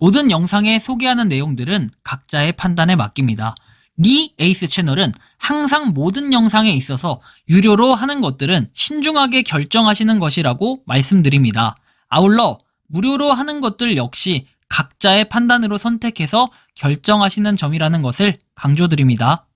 모든 영상에 소개하는 내용들은 각자의 판단에 맡깁니다. 리 에이스 채널은 항상 모든 영상에 있어서 유료로 하는 것들은 신중하게 결정하시는 것이라고 말씀드립니다. 아울러 무료로 하는 것들 역시 각자의 판단으로 선택해서 결정하시는 점이라는 것을 강조드립니다.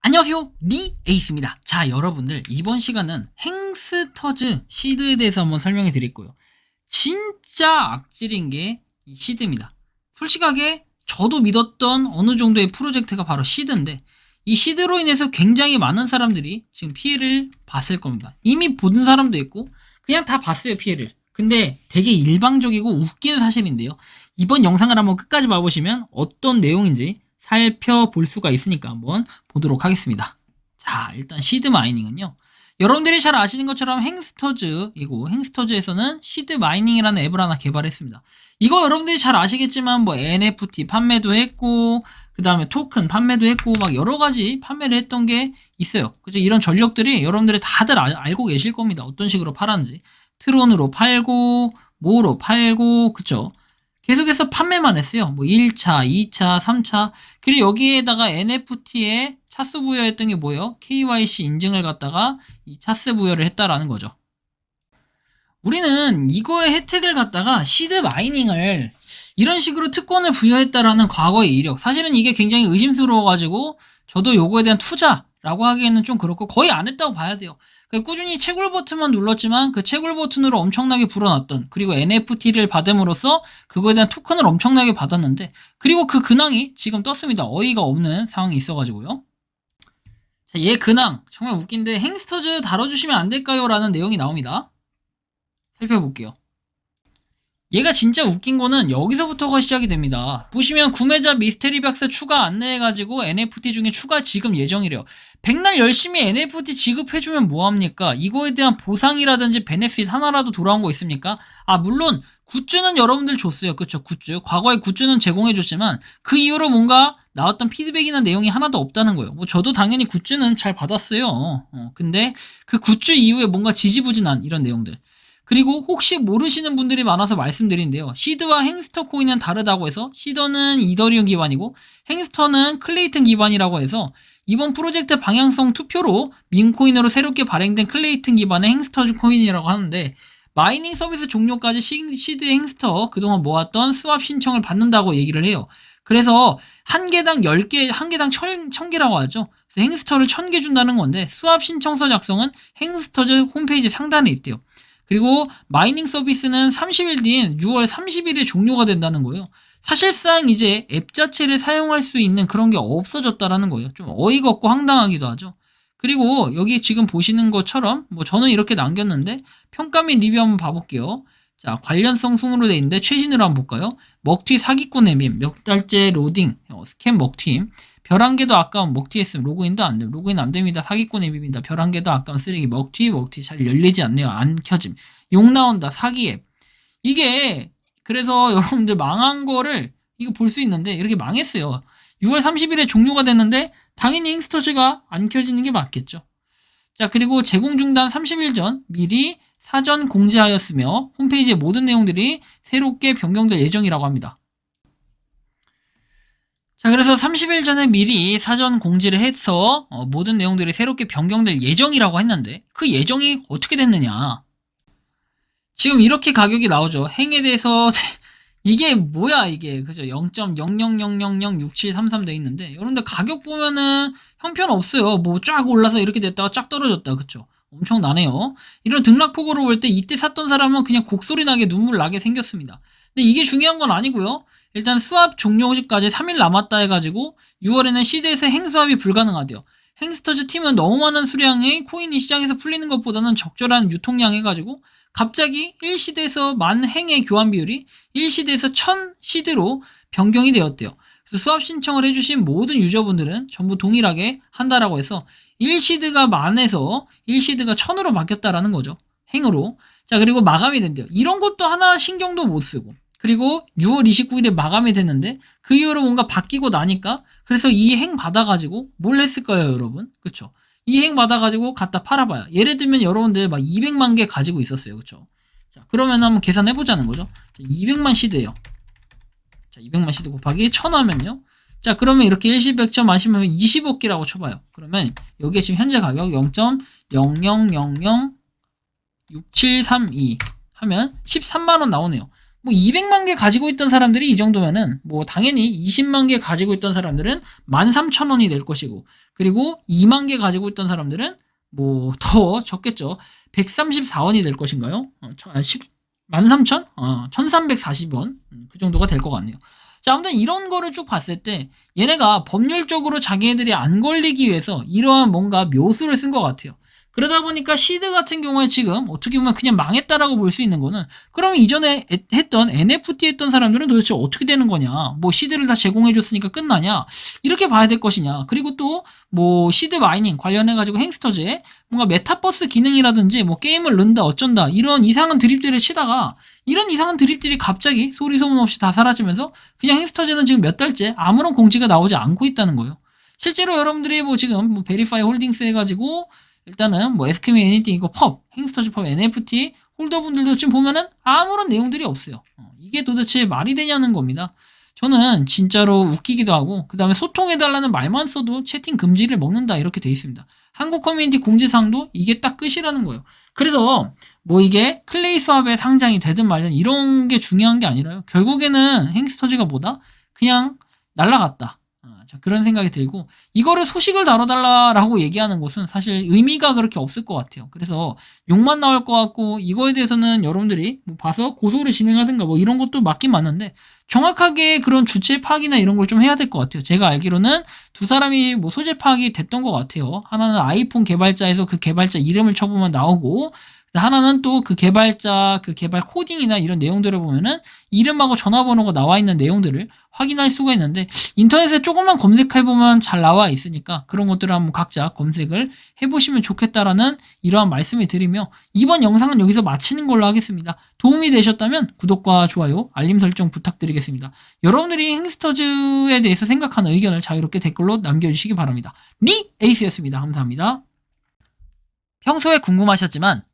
안녕하세요. 리 에이스입니다. 자, 여러분들 이번 시간은 행스터즈 시드에 대해서 한번 설명해 드릴 거예요. 진짜 악질인 게이 시드입니다. 솔직하게 저도 믿었던 어느 정도의 프로젝트가 바로 시드인데 이 시드로 인해서 굉장히 많은 사람들이 지금 피해를 봤을 겁니다. 이미 본 사람도 있고 그냥 다 봤어요 피해를. 근데 되게 일방적이고 웃기는 사실인데요. 이번 영상을 한번 끝까지 봐보시면 어떤 내용인지 살펴볼 수가 있으니까 한번 보도록 하겠습니다. 자, 일단 시드 마이닝은요. 여러분들이 잘 아시는 것처럼 행스터즈이고 행스터즈에서는 시드 마이닝이라는 앱을 하나 개발했습니다. 이거 여러분들이 잘 아시겠지만 뭐 NFT 판매도 했고 그 다음에 토큰 판매도 했고 막 여러 가지 판매를 했던 게 있어요. 그죠? 이런 전력들이 여러분들이 다들 아- 알고 계실 겁니다. 어떤 식으로 팔았는지 트론으로 팔고 뭐로 팔고 그쵸? 계속해서 판매만 했어요. 뭐 1차, 2차, 3차. 그리고 여기에다가 NFT에 차수 부여했던 게 뭐예요? KYC 인증을 갖다가 이 차수 부여를 했다라는 거죠. 우리는 이거의 혜택을 갖다가 시드 마이닝을 이런 식으로 특권을 부여했다라는 과거의 이력. 사실은 이게 굉장히 의심스러워가지고 저도 요거에 대한 투자 라고 하기에는 좀 그렇고 거의 안 했다고 봐야 돼요. 그 꾸준히 채굴 버튼만 눌렀지만 그 채굴 버튼으로 엄청나게 불어났던 그리고 NFT를 받음으로써 그거에 대한 토큰을 엄청나게 받았는데 그리고 그 근황이 지금 떴습니다. 어이가 없는 상황이 있어가지고요. 자, 얘 근황 정말 웃긴데 행스터즈 다뤄주시면 안 될까요? 라는 내용이 나옵니다. 살펴볼게요. 얘가 진짜 웃긴 거는 여기서부터가 시작이 됩니다. 보시면 구매자 미스테리 박스 추가 안내해가지고 NFT 중에 추가 지급 예정이래요. 백날 열심히 NFT 지급해주면 뭐합니까? 이거에 대한 보상이라든지 베네핏 하나라도 돌아온 거 있습니까? 아, 물론 굿즈는 여러분들 줬어요. 그쵸? 굿즈. 과거에 굿즈는 제공해줬지만 그 이후로 뭔가 나왔던 피드백이나 내용이 하나도 없다는 거예요. 뭐 저도 당연히 굿즈는 잘 받았어요. 어, 근데 그 굿즈 이후에 뭔가 지지부진한 이런 내용들. 그리고 혹시 모르시는 분들이 많아서 말씀드린데요. 시드와 행스터 코인은 다르다고 해서 시더는 이더리움 기반이고 행스터는 클레이튼 기반이라고 해서 이번 프로젝트 방향성 투표로 민코인으로 새롭게 발행된 클레이튼 기반의 행스터 코인이라고 하는데 마이닝 서비스 종료까지 시- 시드 행스터 그동안 모았던 스왑 신청을 받는다고 얘기를 해요. 그래서 한 개당 10개, 한 개당 1000개라고 하죠. 그래서 행스터를 1000개 준다는 건데 스왑 신청서 작성은 행스터즈 홈페이지 상단에 있대요. 그리고 마이닝 서비스는 30일 뒤인 6월 30일에 종료가 된다는 거예요. 사실상 이제 앱 자체를 사용할 수 있는 그런 게 없어졌다라는 거예요. 좀 어이가 없고 황당하기도 하죠. 그리고 여기 지금 보시는 것처럼 뭐 저는 이렇게 남겼는데 평가 및 리뷰 한번 봐볼게요. 자 관련성 순으로 돼 있는데 최신으로 한번 볼까요? 먹튀 사기꾼 앱임 몇 달째 로딩 어, 스캔 먹튀임 별 한 개도 아까운 먹튀 했음 로그인도 안 돼. 로그인 안 됩니다. 사기꾼 앱입니다. 별 한 개도 아까운 쓰레기 먹튀 먹튀 잘 열리지 않네요. 안 켜짐. 욕 나온다. 사기 앱. 이게 그래서 여러분들 망한 거를 이거 볼 수 있는데 이렇게 망했어요. 6월 30일에 종료가 됐는데 당연히 잉스터즈가 안 켜지는 게 맞겠죠. 자 그리고 제공 중단 30일 전 미리 사전 공지하였으며 홈페이지의 모든 내용들이 새롭게 변경될 예정이라고 합니다. 자, 그래서 30일 전에 미리 사전 공지를 해서 어, 모든 내용들이 새롭게 변경될 예정이라고 했는데 그 예정이 어떻게 됐느냐? 지금 이렇게 가격이 나오죠. 행에 대해서 이게 뭐야 이게 그죠? 0.00006733 돼 있는데 여러분들 가격 보면은 형편 없어요. 뭐 쫙 올라서 이렇게 됐다가 쫙 떨어졌다. 그쵸? 엄청 나네요. 이런 등락폭으로 볼 때 이때 샀던 사람은 그냥 곡소리 나게 눈물 나게 생겼습니다. 근데 이게 중요한 건 아니고요. 일단 수압 종료시까지 3일 남았다 해가지고 6월에는 시드에서 행수압이 불가능하대요. 행스터즈 팀은 너무 많은 수량의 코인이 시장에서 풀리는 것보다는 적절한 유통량 해가지고 갑자기 1시드에서 만 행의 교환 비율이 1시드에서 1000시드로 변경이 되었대요. 그래서 수압 신청을 해주신 모든 유저분들은 전부 동일하게 한다라고 해서 1시드가 만에서 1시드가 1000으로 바뀌었다라는 거죠. 행으로. 자, 그리고 마감이 된대요. 이런 것도 하나 신경도 못 쓰고. 그리고 6월 29일에 마감이 됐는데 그 이후로 뭔가 바뀌고 나니까 그래서 이 행 받아가지고 뭘 했을까요, 여러분? 그쵸? 이 행 받아가지고 갖다 팔아봐요. 예를 들면 여러분들 막 200만 개 가지고 있었어요. 그쵸? 자, 그러면 한번 계산해 보자는 거죠. 자, 200만 시드예요. 자, 200만 시드 곱하기 1000 하면요. 자, 그러면 이렇게 일시백점 마시면 25기라고 쳐봐요. 그러면 여기에 지금 현재 가격 0.00006732 하면 13만원 나오네요. 뭐 200만 개 가지고 있던 사람들이 이 정도면은 뭐 당연히 20만 개 가지고 있던 사람들은 13,000원이 될 것이고 그리고 2만 개 가지고 있던 사람들은 뭐 더 적겠죠. 134원이 될 것인가요? 어, 저- 아, 10, 13,000? 어, 1340원. 음, 그 정도가 될 것 같네요. 자, 아무튼 이런 거를 쭉 봤을 때 얘네가 법률적으로 자기네들이 안 걸리기 위해서 이러한 뭔가 묘수를 쓴 것 같아요. 그러다 보니까 시드 같은 경우에 지금 어떻게 보면 그냥 망했다라고 볼 수 있는 거는 그러면 이전에 에- 했던 NFT 했던 사람들은 도대체 어떻게 되는 거냐? 뭐 시드를 다 제공해 줬으니까 끝나냐? 이렇게 봐야 될 것이냐? 그리고 또 뭐 시드 마이닝 관련해 가지고 행스터즈에 뭔가 메타버스 기능이라든지 뭐 게임을 넣는다 어쩐다 이런 이상한 드립들을 치다가 이런 이상한 드립들이 갑자기 소리 소문 없이 다 사라지면서 그냥 행스터즈는 지금 몇 달째 아무런 공지가 나오지 않고 있다는 거예요. 실제로 여러분들이 뭐 지금 뭐 베리파이 홀딩스 해가지고 일단은 뭐 SKM 애니띵 이거 펍, 행스터즈 펍 NFT 홀더분들도 지금 보면은 아무런 내용들이 없어요. 어, 이게 도대체 말이 되냐는 겁니다. 저는 진짜로 웃기기도 하고 그 다음에 소통해달라는 말만 써도 채팅 금지를 먹는다 이렇게 돼 있습니다. 한국 커뮤니티 공지사항도 이게 딱 끝이라는 거예요. 그래서 뭐 이게 클레이 수합의 상장이 되든 말든 이런 게 중요한 게 아니라요. 결국에는 행스터즈가 뭐다? 그냥 날라갔다. 아, 자, 그런 생각이 들고 이거를 소식을 다뤄달라라고 얘기하는 것은 사실 의미가 그렇게 없을 것 같아요. 그래서 욕만 나올 것 같고 이거에 대해서는 여러분들이 뭐 봐서 고소를 진행하든가 뭐 이런 것도 맞긴 맞는데 정확하게 그런 주체 파악이나 이런 걸 좀 해야 될 것 같아요. 제가 알기로는 두 사람이 뭐 소재 파악이 됐던 것 같아요. 하나는 아이폰 개발자에서 그 개발자 이름을 쳐보면 나오고 하나는 또 그 개발자 그 개발 코딩이나 이런 내용들을 보면은 이름하고 전화번호가 나와 있는 내용들을 확인할 수가 있는데 인터넷에 조금만 검색해 보면 잘 나와 있으니까 그런 것들을 한번 각자 검색을 해보시면 좋겠다라는 이러한 말씀을 드리며 이번 영상은 여기서 마치는 걸로 하겠습니다. 도움이 되셨다면 구독과 좋아요, 알림 설정 부탁드리겠습니다. 여러분들이 행스터즈에 대해서 생각하는 의견을 자유롭게 댓글로 남겨주시기 바랍니다. 리 에이스였습니다. 감사합니다. 평소에 궁금하셨지만